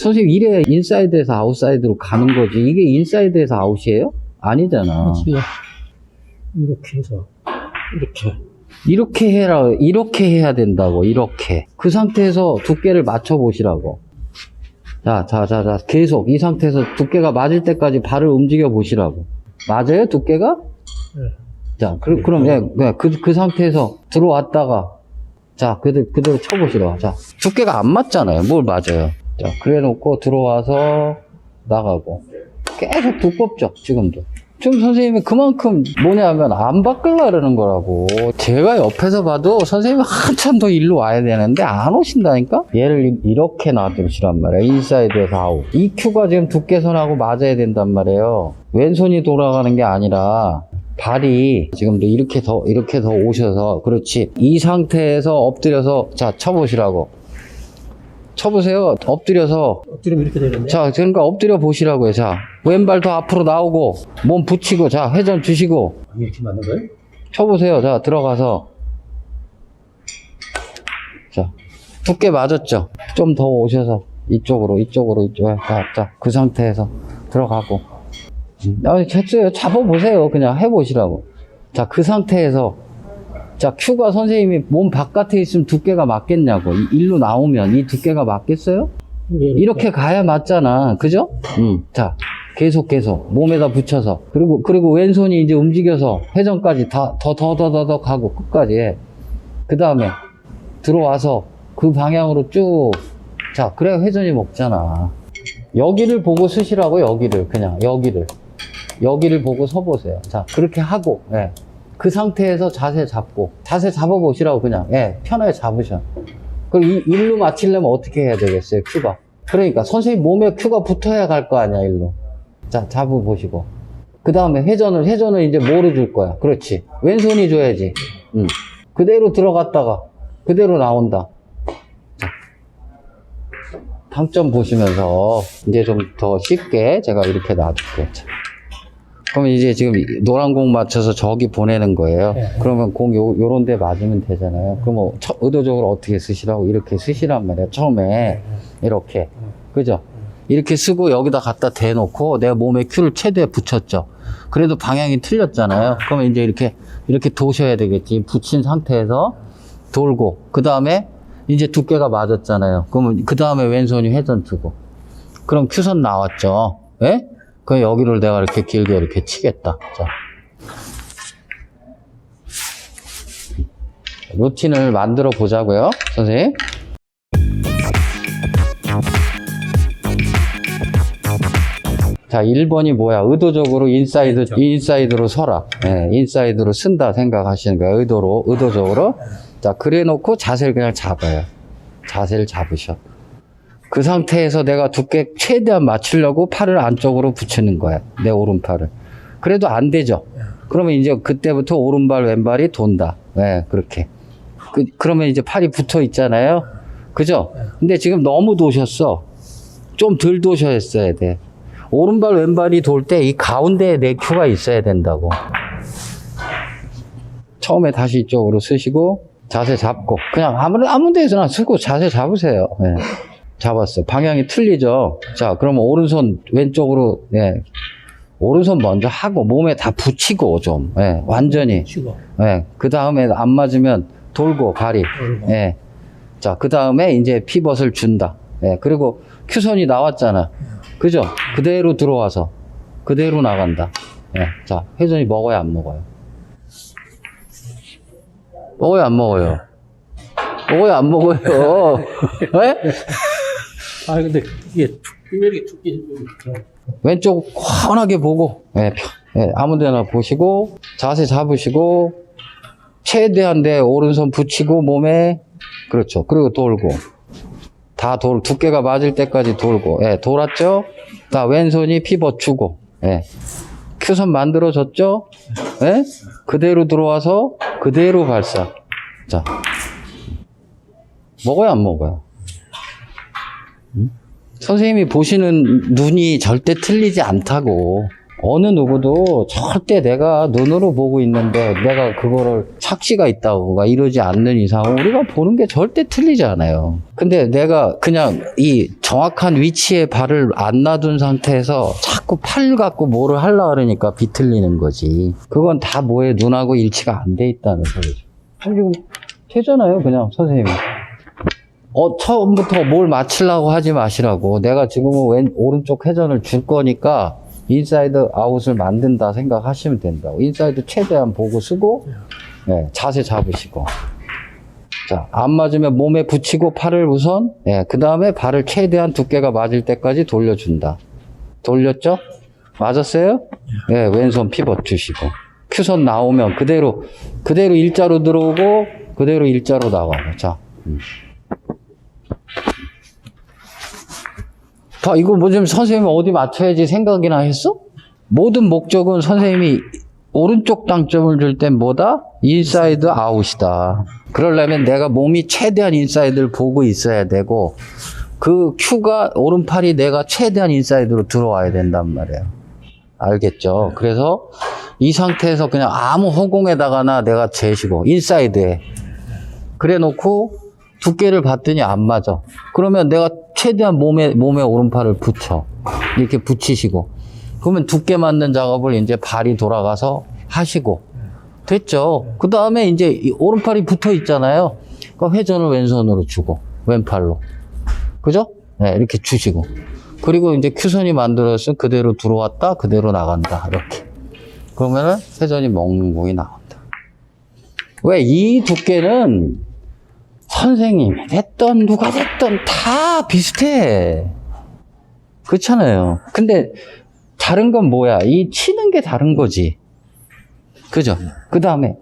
선생님 이래 인사이드에서 아웃사이드로 가는 거지. 이게 인사이드에서 아웃이에요? 아니잖아. 이렇게 해서 이렇게 이렇게 해라. 이렇게 해야 된다고. 이렇게. 그 상태에서 두께를 맞춰 보시라고. 자, 자, 자, 자. 계속 이 상태에서 두께가 맞을 때까지 발을 움직여 보시라고. 맞아요? 두께가? 네. 자, 그, 그럼 예, 예, 그, 그 상태에서 들어왔다가 자, 그대로, 그대로 쳐보시라. 자, 두께가 안 맞잖아요. 뭘 맞아요. 자, 그래 놓고 들어와서 나가고. 계속 두껍죠, 지금도. 지금 선생님이 그만큼 뭐냐면 안 바꾸려 그러는 거라고. 제가 옆에서 봐도 선생님이 한참 더 일로 와야 되는데 안 오신다니까? 얘를 이- 이렇게 놔두시란 말이에요. 인사이드에서 아웃. EQ가 지금 두께선하고 맞아야 된단 말이에요. 왼손이 돌아가는 게 아니라 발이 지금도 이렇게 더 이렇게 더 오셔서 그렇지 이 상태에서 엎드려서 자 쳐보시라고 쳐보세요. 엎드려서. 엎드리면 이렇게 되는데 자 그러니까 엎드려 보시라고요 자 왼발 더 앞으로 나오고 몸 붙이고 자 회전 주시고. 이렇게 맞는 거예요? 쳐보세요. 자 들어가서. 자 두께 맞았죠? 좀 더 오셔서 이쪽으로 이쪽으로 이쪽 자그 상태에서 들어가고. 아니 됐어요. 잡아보세요. 그냥 해보시라고. 자 그 상태에서 자 큐가 선생님이 몸 바깥에 있으면 두께가 맞겠냐고 이- 일로 나오면 이 두께가 맞겠어요? 이렇게 가야 맞잖아. 그죠? 음. 자, 계속 계속 몸에다 붙여서 그리고 그리고 왼손이 이제 움직여서 회전까지 다 더 더 더 더 더 가고 끝까지 해. 그다음에 들어와서 그 방향으로 쭉 자, 그래야 회전이 먹잖아. 여기를 보고 쓰시라고 여기를 그냥 여기를 여기를 보고 서 보세요. 자, 그렇게 하고 예. 그 상태에서 자세 잡고 자세 잡아 보시라고 그냥 예, 편하게 잡으셔. 그럼 이, 일로 맞추려면 어떻게 해야 되겠어요, 큐가? 그러니까 선생님 몸에 큐가 붙어야 갈 거 아니야, 일로. 자, 잡아 보시고. 그 다음에 회전을, 회전을 이제 뭐로 줄 거야? 그렇지. 왼손이 줘야지. 음. 그대로 들어갔다가, 그대로 나온다. 자. 당점 보시면서, 이제 좀 더 쉽게 제가 이렇게 놔둘게요. 자. 그럼 이제 지금 노란 공 맞춰서 저기 보내는 거예요. 네. 그러면 공 요, 요런 데 맞으면 되잖아요. 그럼 뭐, 처- 의도적으로 어떻게 쓰시라고 이렇게 쓰시란 말이에요. 처음에. 이렇게. 그죠? 이렇게 쓰고 여기다 갖다 대놓고 내가 몸에 큐를 최대에 붙였죠. 그래도 방향이 틀렸잖아요. 그러면 이제 이렇게, 이렇게 도셔야 되겠지. 붙인 상태에서 돌고. 그 다음에 이제 두께가 맞았잖아요. 그러면 그 다음에 왼손이 회전 주고. 그럼 큐선 나왔죠. 예? 그럼 여기를 내가 이렇게 길게 이렇게 치겠다. 자. 루틴을 만들어 보자고요, 선생님. 자, 1번이 뭐야? 의도적으로 인사이드, 그렇죠. 인사이드로 서라. 예, 인사이드로 쓴다 생각하시는 거야. 의도로, 의도적으로. 자, 그래 놓고 자세를 그냥 잡아요. 자세를 잡으셔. 그 상태에서 내가 두께 최대한 맞추려고 팔을 안쪽으로 붙이는 거야. 내 오른팔을. 그래도 안 되죠. 그러면 이제 그때부터 오른발, 왼발이 돈다. 예, 그렇게. 그, 그러면 이제 팔이 붙어 있잖아요. 그죠? 근데 지금 너무 도셨어. 좀 덜 도셔야 돼. 오른발, 왼발이 돌 때 이 가운데에 내 큐가 있어야 된다고. 처음에 다시 이쪽으로 쓰시고, 자세 잡고, 그냥 아무, 아무 데서나 쓰고 자세 잡으세요. 예. 잡았어요. 방향이 틀리죠? 자, 그러면 오른손 왼쪽으로, 예. 오른손 먼저 하고, 몸에 다 붙이고, 좀, 예. 완전히. 치고 예. 그 다음에 안 맞으면 돌고, 발이. 돌고. 예. 자, 그 다음에 이제 피벗을 준다. 예. 그리고 큐선이 나왔잖아. 그죠? 그대로 들어와서, 그대로 나간다. 예. 자, 회전이 먹어요, 안 먹어요? 먹어요, 안 먹어요? 먹어요, 안 먹어요? 예? 아 근데 이게 이렇게 두께 왼쪽 환하게 보고, 예, 펴- 예, 아무 데나 보시고, 자세 잡으시고, 최대한 내 오른손 붙이고, 몸에, 그렇죠. 그리고 돌고. 다 돌, 두께가 맞을 때까지 돌고, 예, 돌았죠? 다 왼손이 피벗 주고, 예. 큐선 만들어졌죠? 예? 그대로 들어와서, 그대로 발사. 자. 먹어요, 안 먹어요? 선생님이 보시는 눈이 절대 틀리지 않다고. 어느 누구도 절대 내가 눈으로 보고 있는데 내가 그거를 착시가 있다고가 이러지 않는 이상 우리가 보는 게 절대 틀리지 않아요. 근데 내가 그냥 이 정확한 위치에 발을 안 놔둔 상태에서 자꾸 팔 갖고 뭐를 하려 그러니까 비틀리는 거지. 그건 다 뭐에 눈하고 일치가 안 돼 있다는 소리죠. 지금 되잖아요, 그냥 선생님이. 어, 처음부터 뭘 맞추려고 하지 마시라고. 내가 지금은 왼, 오른쪽 회전을 줄 거니까 인사이드 아웃을 만든다 생각하시면 된다고. 인사이드 최대한 보고 쓰고, 네, 자세 잡으시고. 자, 안 맞으면 몸에 붙이고 팔을 우선, 예, 그 다음에 발을 최대한 두께가 맞을 때까지 돌려준다. 돌렸죠? 맞았어요? 예, 왼손 피벗 주시고. 큐선 나오면 그대로, 그대로 일자로 들어오고, 그대로 일자로 나가고. 자. 음. 봐, 이거 뭐 좀 선생님 어디 맞춰야지 생각이나 했어? 모든 목적은 선생님이 오른쪽 당점을 줄 땐 뭐다? 인사이드 아웃이다. 그러려면 내가 몸이 최대한 인사이드를 보고 있어야 되고, 그 큐가, 오른팔이 내가 최대한 인사이드로 들어와야 된단 말이에요. 알겠죠? 그래서 이 상태에서 그냥 아무 허공에다가나 내가 재시고, 인사이드에. 그래 놓고 두께를 봤더니 안 맞아. 그러면 내가 최대한 몸에, 몸에 오른팔을 붙여. 이렇게 붙이시고. 그러면 두께 맞는 작업을 이제 발이 돌아가서 하시고. 됐죠. 그 다음에 이제 이 오른팔이 붙어 있잖아요. 그 회전을 왼손으로 주고, 왼팔로. 그죠? 네, 이렇게 주시고. 그리고 이제 큐선이 만들어서 그대로 들어왔다, 그대로 나간다. 이렇게. 그러면은 회전이 먹는 공이 나온다. 왜 이 두께는 선생님이 됐던 누가 됐던 다 비슷해. 그렇잖아요. 근데 다른 건 뭐야? 이 치는 게 다른 거지. 그죠? 그 다음에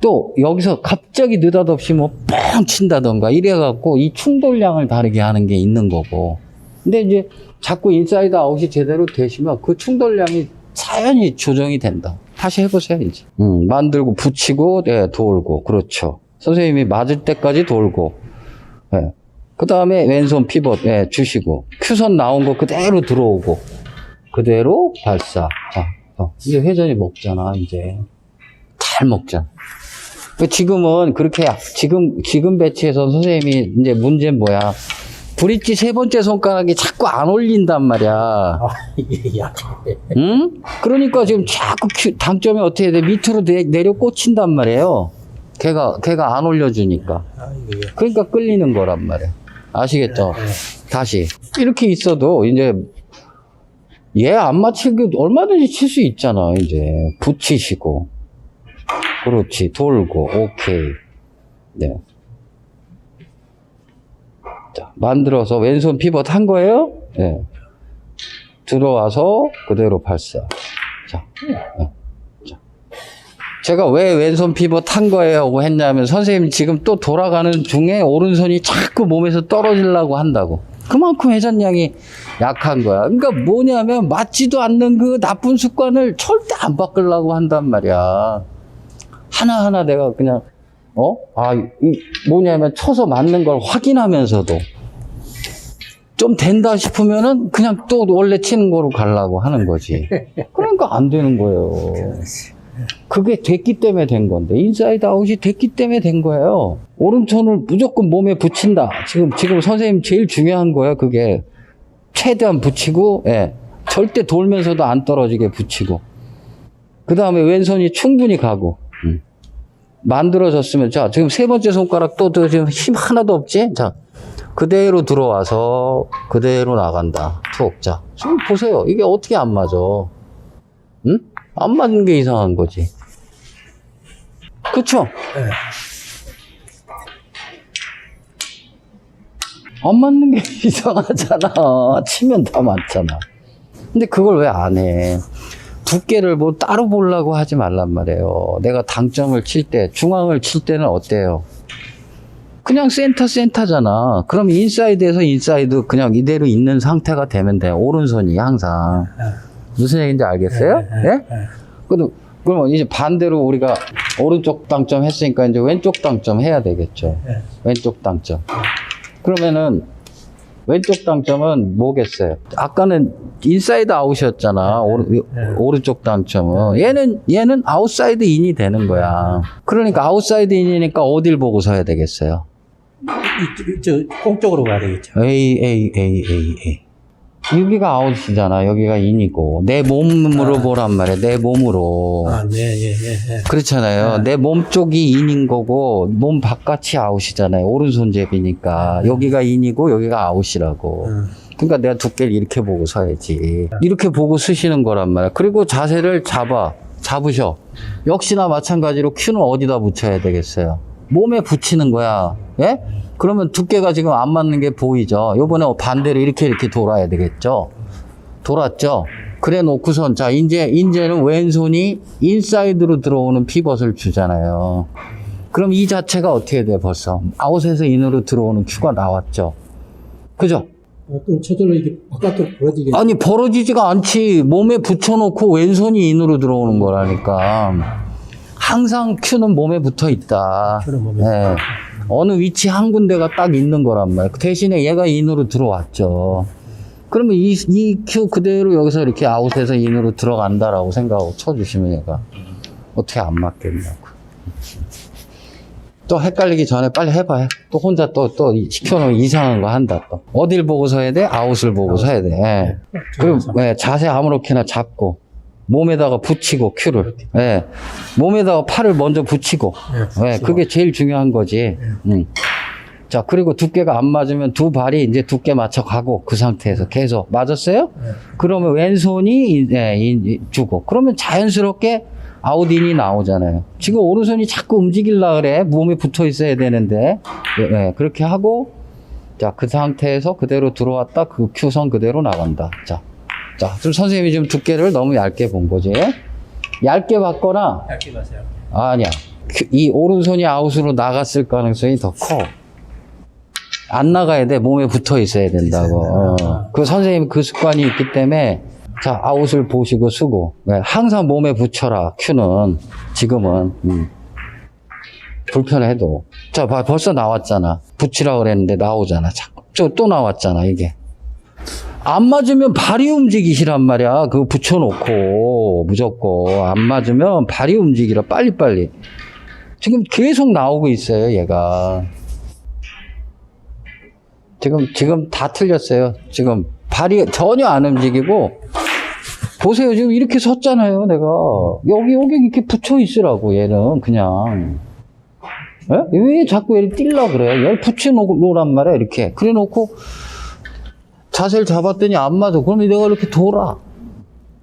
또 여기서 갑자기 느닷없이 뭐 뻥 친다던가 이래갖고 이 충돌량을 다르게 하는 게 있는 거고. 근데 이제 자꾸 인사이드 아웃이 제대로 되시면 그 충돌량이 자연히 조정이 된다. 다시 해보세요, 이제. 음, 만들고 붙이고, 네, 돌고. 그렇죠. 선생님이 맞을 때까지 돌고. 네. 그 다음에 왼손 피벗, 네, 주시고. 큐선 나온 거 그대로 들어오고. 그대로 발사. 자, 어, 이제 회전이 먹잖아, 이제. 잘 먹잖아. 그 지금은 그렇게, 지금, 지금 배치에서 선생님이 이제 문제는 뭐야. 브릿지 세 번째 손가락이 자꾸 안 올린단 말이야. 아, 이게 약해. 응? 그러니까 지금 자꾸 큐- 당점이 어떻게 돼? 밑으로 내, 내려 꽂힌단 말이에요. 걔가, 걔가 안 올려주니까. 아, 이게. 그러니까 끌리는 거란 말이야. 아시겠죠? 네. 다시. 이렇게 있어도, 이제, 얘 안 맞히고 얼마든지 칠 수 있잖아, 이제. 붙이시고. 그렇지. 돌고, 오케이. 네. 자, 만들어서 왼손 피벗 한 거예요? 네. 들어와서 그대로 발사. 자, 네. 자. 제가 왜 왼손 피벗 한 거예요? 하고 했냐면 선생님 지금 또 돌아가는 중에 오른손이 자꾸 몸에서 떨어지려고 한다고. 그만큼 회전량이 약한 거야. 그러니까 뭐냐면 맞지도 않는 그 나쁜 습관을 절대 안 바꾸려고 한단 말이야. 하나하나 내가 그냥, 어? 아, 이, 뭐냐면 쳐서 맞는 걸 확인하면서도 좀 된다 싶으면은 그냥 또 원래 치는 거로 가려고 하는 거지. 그러니까 안 되는 거예요. 그게 됐기 때문에 된 건데 인사이드 아웃이 됐기 때문에 된 거예요. 오른손을 무조건 몸에 붙인다. 지금 지금 선생님 제일 중요한 거예요. 그게 최대한 붙이고, 예, 절대 돌면서도 안 떨어지게 붙이고. 그 다음에 왼손이 충분히 가고. 음. 만들어졌으면 자 지금 세 번째 손가락 또, 또 지금 힘 하나도 없지? 자 그대로 들어와서 그대로 나간다. 툭. 자 지금 보세요. 이게 어떻게 안 맞아? 응? 안 맞는 게 이상한 거지. 그쵸? 네. 안 맞는 게 이상하잖아. 치면 다 맞잖아. 근데 그걸 왜 안 해? 두께를 뭐 따로 보려고 하지 말란 말이에요. 내가 당점을 칠 때, 중앙을 칠 때는 어때요? 그냥 센터 센터잖아. 그럼 인사이드에서 인사이드 그냥 이대로 있는 상태가 되면 돼. 오른손이 항상. 무슨 얘기인지 알겠어요? 네, 예? 네, 네. 그럼, 그러면 이제 반대로 우리가 오른쪽 당점 했으니까 이제 왼쪽 당점 해야 되겠죠. 네. 왼쪽 당점. 그러면은 왼쪽 당점은 뭐겠어요? 아까는 인사이드 아웃이었잖아. 오른, 네. 오른쪽 당점은. 얘는, 얘는 아웃사이드 인이 되는 거야. 그러니까 아웃사이드 인이니까 어딜 보고 서야 되겠어요? 이, 저, 공쪽으로 가야 되겠죠. A, A, A, A, A. 여기가 아웃이잖아. 여기가 인이고. 내 몸으로 아. 보란 말이야. 내 몸으로. 아, 네, 예, 예, 예. 그렇잖아요. 네. 내몸 쪽이 인인 거고, 몸 바깥이 아웃이잖아요. 오른손잡이니까. 네. 여기가 인이고, 여기가 아웃이라고. 음. 그러니까 내가 두께를 이렇게 보고 서야지. 이렇게 보고 쓰시는 거란 말이야. 그리고 자세를 잡아. 잡으셔. 역시나 마찬가지로 큐는 어디다 붙여야 되겠어요? 몸에 붙이는 거야. 예? 그러면 두께가 지금 안 맞는 게 보이죠? 요번에 반대로 이렇게 이렇게 돌아야 되겠죠? 돌았죠? 그래 놓고선, 자, 이제, 이제는 왼손이 인사이드로 들어오는 피벗을 주잖아요. 그럼 이 자체가 어떻게 돼, 벌써? 아웃에서 인으로 들어오는 큐가 나왔죠? 그죠? 어, 그럼 저절로 이게 바깥으로 벌어지게. 아니 벌어지지가 않지 몸에 붙여놓고 왼손이 인으로 들어오는 거라니까 항상 큐는 몸에 붙어 있다 큐는 몸에 예. 어느 위치 한 군데가 딱 있는 거란 말이야 그 대신에 얘가 인으로 들어왔죠 그러면 이, 이 큐 그대로 여기서 이렇게 아웃해서 인으로 들어간다라고 생각하고 쳐주시면 얘가 어떻게 안 맞겠냐고 또 헷갈리기 전에 빨리 해봐요. 또 혼자 또, 또 시켜놓으면 이상한 거 한다, 또. 어딜 보고 서야 돼? 아웃을 보고 서야 돼. 예. 그리고 예, 자세 아무렇게나 잡고, 몸에다가 붙이고, 큐를. 예. 몸에다가 팔을 먼저 붙이고. 예, 그게 제일 중요한 거지. 음. 자, 그리고 두께가 안 맞으면 두 발이 이제 두께 맞춰 가고, 그 상태에서 계속. 맞았어요? 네. 그러면 왼손이 인- 예, 인- 주고. 그러면 자연스럽게 아웃인이 나오잖아요. 지금 오른손이 자꾸 움직일라 그래. 몸에 붙어 있어야 되는데. 예, 예, 그렇게 하고, 자, 그 상태에서 그대로 들어왔다. 그 큐선 그대로 나간다. 자. 자, 좀 선생님이 지금 두께를 너무 얇게 본 거지. 얇게 봤거나, 얇게 가세요. 아니야. 그- 이 오른손이 아웃으로 나갔을 가능성이 더 커. 안 나가야 돼. 몸에 붙어 있어야 된다고. 어. 그 선생님 그 습관이 있기 때문에 자, 아웃을 보시고 쓰고. 네, 항상 몸에 붙여라. 큐는. 지금은. 음. 불편해도. 자, 봐, 벌써 나왔잖아. 붙이라 그랬는데 나오잖아. 자꾸. 저, 또 나왔잖아, 이게. 안 맞으면 발이 움직이시란 말이야. 그거 붙여놓고, 무조건. 안 맞으면 발이 움직이라, 빨리빨리. 지금 계속 나오고 있어요, 얘가. 지금, 지금 다 틀렸어요. 지금 발이 전혀 안 움직이고, 보세요. 지금 이렇게 섰잖아요, 내가. 여기, 여기 이렇게 붙여 있으라고, 얘는, 그냥. 예? 왜 자꾸 얘를 뛸라 그래? 얘를 붙여놓으란 말이야, 이렇게. 그래 놓고, 자세를 잡았더니 안 맞아. 그러면 내가 이렇게 돌아.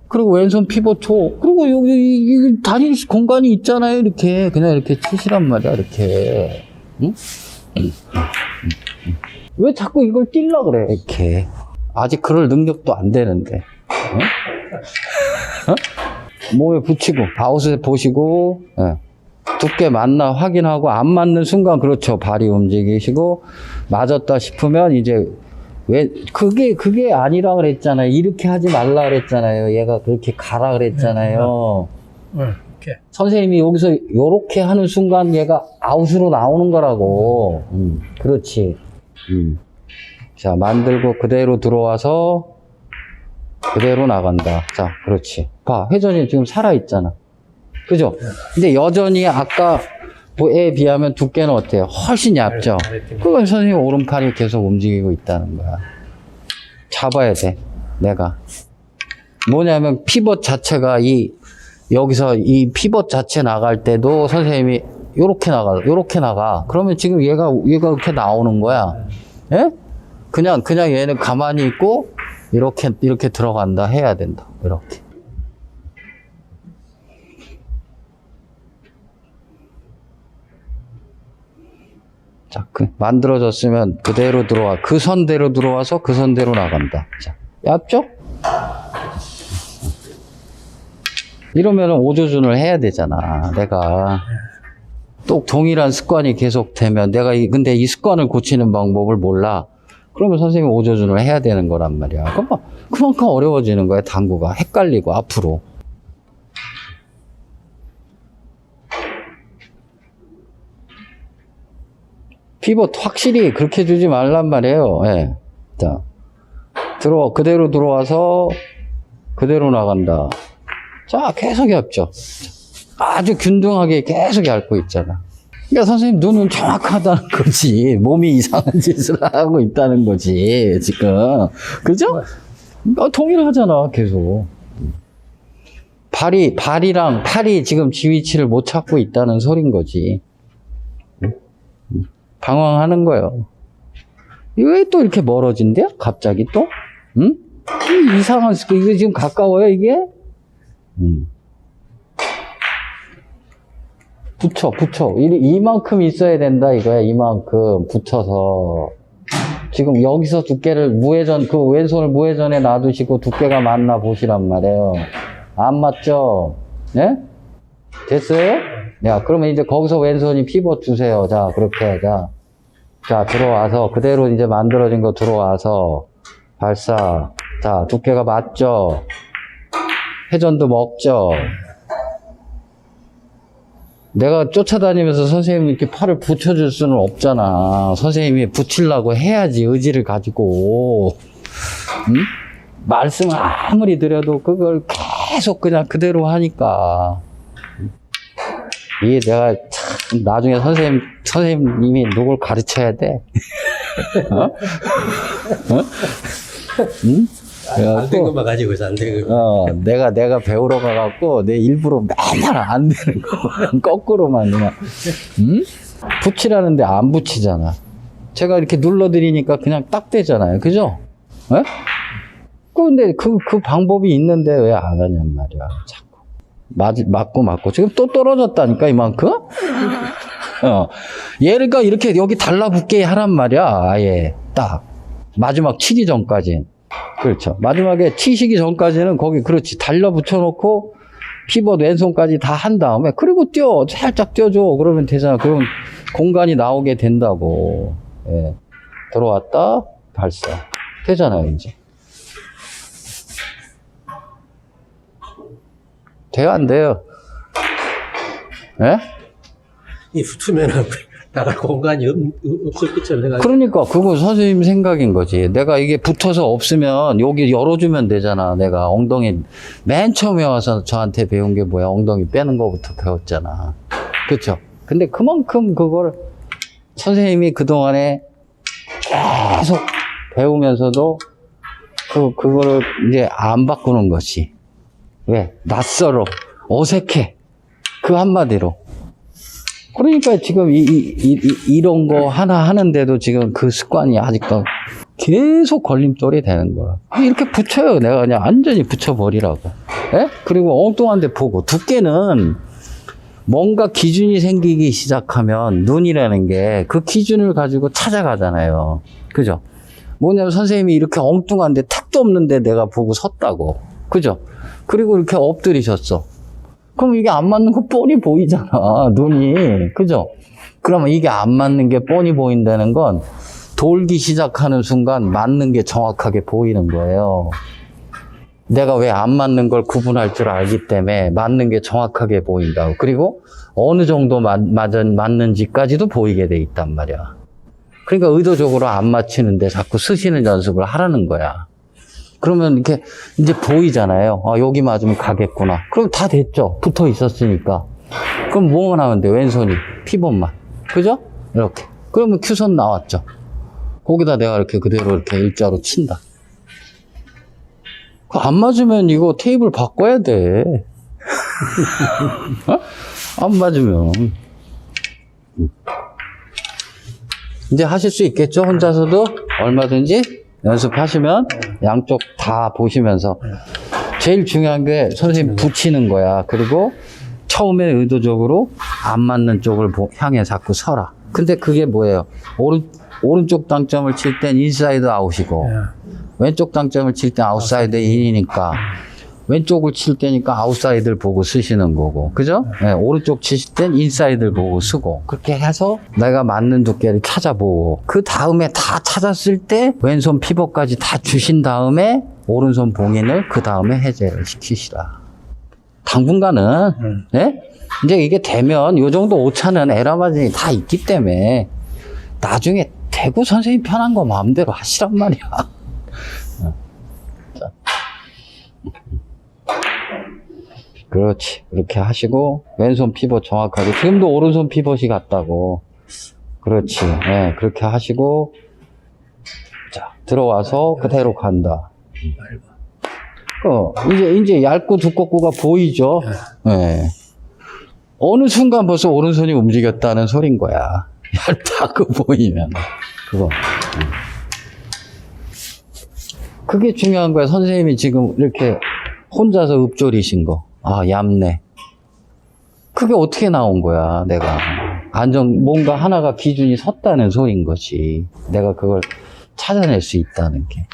그리고 왼손 피벗 쳐. 그리고 여기, 다닐 공간이 있잖아요, 이렇게. 그냥 이렇게 치시란 말이야, 이렇게. 응? 왜 자꾸 이걸 뛸라 그래, 이렇게. 아직 그럴 능력도 안 되는데. 어? 어? 몸에 붙이고, 아웃을 보시고, 예. 두께 맞나 확인하고, 안 맞는 순간, 그렇죠. 발이 움직이시고, 맞았다 싶으면, 이제, 왜, 그게, 그게 아니라 그랬잖아요. 이렇게 하지 말라 그랬잖아요. 얘가 그렇게 가라 그랬잖아요. 응, 이렇게. 선생님이 여기서 요렇게 하는 순간 얘가 아웃으로 나오는 거라고. 음, 그렇지. 음. 자, 만들고 그대로 들어와서 그대로 나간다. 자, 그렇지. 봐, 회전이 지금 살아 있잖아. 그죠? 근데 여전히 아까 에 비하면 두께는 어때요? 훨씬 얇죠? 이렇게. 그건 선생님 오른팔이 계속 움직이고 있다는 거야. 잡아야 돼, 내가. 뭐냐면 피벗 자체가 이, 여기서 이 피벗 자체 나갈 때도 선생님이 요렇게 나가, 요렇게 나가. 그러면 지금 얘가, 얘가 이렇게 나오는 거야. 예? 그냥, 그냥 얘는 가만히 있고, 이렇게, 이렇게 들어간다 해야 된다. 이렇게. 자, 그, 만들어졌으면 그대로 들어와. 그 선대로 들어와서 그 선대로 나간다. 자, 얇죠? 이러면은 오조준을 해야 되잖아. 내가. 또 동일한 습관이 계속되면 내가 이, 근데 이 습관을 고치는 방법을 몰라. 그러면 선생님 오조준을 해야 되는 거란 말이야. 그럼 뭐 그만큼 어려워지는 거야, 당구가. 헷갈리고, 앞으로. 피벗 확실히 그렇게 주지 말란 말이에요. 예. 자, 들어, 그대로 들어와서 그대로 나간다. 자, 계속 얇죠. 아주 균등하게 계속 얇고 있잖아. 그러니까 선생님 눈은 정확하다는 거지. 몸이 이상한 짓을 하고 있다는 거지, 지금. 그죠? 어, 동일하잖아, 계속. 발이, 발이랑 팔이 지금 지위치를 못 찾고 있다는 소린 거지. 응? 응. 방황하는 거예요. 왜 또 이렇게 멀어진대요? 갑자기 또? 응? 이 이상한, 이거 지금 가까워요, 이게? 응. 붙여, 붙여. 이- 이만큼 있어야 된다, 이거야, 이만큼. 붙여서. 지금 여기서 두께를 무회전, 그 왼손을 무회전에 놔두시고 두께가 맞나 보시란 말이에요. 안 맞죠? 네? 됐어요? 야, 그러면 이제 거기서 왼손이 피벗 주세요. 자, 그렇게. 자. 자, 들어와서, 그대로 이제 만들어진 거 들어와서, 발사. 자, 두께가 맞죠? 회전도 먹죠? 내가 쫓아다니면서 선생님 이렇게 팔을 붙여줄 수는 없잖아. 선생님이 붙이려고 해야지, 의지를 가지고. 응? 말씀을 아무리 드려도 그걸 계속 그냥 그대로 하니까. 이게 내가 참, 나중에 선생님, 선생님이 누굴 가르쳐야 돼. 어? 어? 응? 안된 그래갖고, 것만 가지고 있어, 안된 거. 어, 내가, 내가 배우러 가갖고, 내 일부러 맨날 안 되는 거. 거꾸로만 그냥. 응? 붙이라는데 안 붙이잖아. 제가 이렇게 눌러드리니까 그냥 딱 되잖아요. 그죠? 예? 근데 그, 그 방법이 있는데 왜 안 하냔 말이야. 맞, 맞고 맞고. 지금 또 떨어졌다니까, 이만큼? 어. 얘가 이렇게 여기 달라붙게 하란 말이야. 아예. 딱. 마지막 치기 전까지. 그렇죠. 마지막에 치시기 전까지는 거기 그렇지 달라붙여 놓고 피벗 왼손까지 다 한 다음에 그리고 뛰어 살짝 뛰어줘 그러면 되잖아. 그럼 공간이 나오게 된다고. 예. 들어왔다 발사 되잖아요 이제. 돼요 안 돼요? 예? 이 붙으면은 나갈 공간이 없, 없을 것처럼 내가. 그러니까 그거 선생님 생각인 거지. 내가 이게 붙어서 없으면 여기 열어주면 되잖아. 내가 엉덩이 맨 처음에 와서 저한테 배운 게 뭐야? 엉덩이 빼는 거부터 배웠잖아. 그렇죠? 근데 그만큼 그걸 선생님이 그 동안에 계속 배우면서도 그 그거를 이제 안 바꾸는 것이 왜 낯설어 어색해 그 한마디로 그러니까 지금 이, 이, 런거 하나 하는데도 지금 그 습관이 아직도 계속 걸림돌이 되는 거라. 이렇게 붙여요. 내가 그냥 완전히 붙여버리라고. 예? 그리고 엉뚱한데 보고. 두께는 뭔가 기준이 생기기 시작하면 눈이라는 게 그 기준을 가지고 찾아가잖아요. 그죠? 뭐냐면 선생님이 이렇게 엉뚱한데 택도 없는데 내가 보고 섰다고. 그죠? 그리고 이렇게 엎드리셨어. 그럼 이게 안 맞는 거 뻔히 보이잖아, 눈이. 그죠? 그러면 이게 안 맞는 게 뻔히 보인다는 건 돌기 시작하는 순간 맞는 게 정확하게 보이는 거예요. 내가 왜 안 맞는 걸 구분할 줄 알기 때문에 맞는 게 정확하게 보인다고. 그리고 어느 정도 맞, 맞, 맞는지까지도 보이게 돼 있단 말이야. 그러니까 의도적으로 안 맞히는데 자꾸 쓰시는 연습을 하라는 거야. 그러면 이렇게 이제 보이잖아요. 아, 여기 맞으면 가겠구나. 그럼 다 됐죠. 붙어 있었으니까. 그럼 뭐만 하면 돼? 왼손이. 피벗만. 그죠? 이렇게. 그러면 큐선 나왔죠. 거기다 내가 이렇게 그대로 이렇게 일자로 친다. 그안 맞으면 이거 테이블 바꿔야 돼. 어? 안 맞으면. 이제 하실 수 있겠죠? 혼자서도 얼마든지 연습하시면 양쪽 다 보시면서 제일 중요한 게 선생님 붙이는 거야. 그리고 처음에 의도적으로 안 맞는 쪽을 보- 향해 자꾸 서라. 근데 그게 뭐예요? 오른, 오른쪽 당점을 칠 땐 인사이드 아웃이고 왼쪽 당점을 칠 땐 아웃사이드 인이니까 왼쪽을 칠 때니까 아웃사이드를 보고 쓰시는 거고 그죠? 네, 오른쪽 치실 땐 인사이드를 보고 쓰고 그렇게 해서 내가 맞는 두께를 찾아보고 그 다음에 다 찾았을 때 왼손 피벗까지 다 주신 다음에 오른손 봉인을 그 다음에 해제를 시키시라 당분간은 음. 네? 이제 이게 되면 요 정도 오차는 에러 마진이 다 있기 때문에 나중에 대구 선생님 편한 거 마음대로 하시란 말이야 그렇지. 그렇게 하시고, 왼손 피벗 정확하게. 지금도 오른손 피벗이 같다고. 그렇지. 예, 그렇게 하시고, 자, 들어와서 그대로 간다. 어, 이제, 이제 얇고 두껍고가 보이죠? 예. 어느 순간 벌써 오른손이 움직였다는 소린 거야. 얇다고 보이면. 그거. 음. 그게 중요한 거야. 선생님이 지금 이렇게 혼자서 읊조리신 거. 아, 얇네. 그게 어떻게 나온 거야, 내가. 안정, 뭔가 하나가 기준이 섰다는 소린 거지. 내가 그걸 찾아낼 수 있다는 게.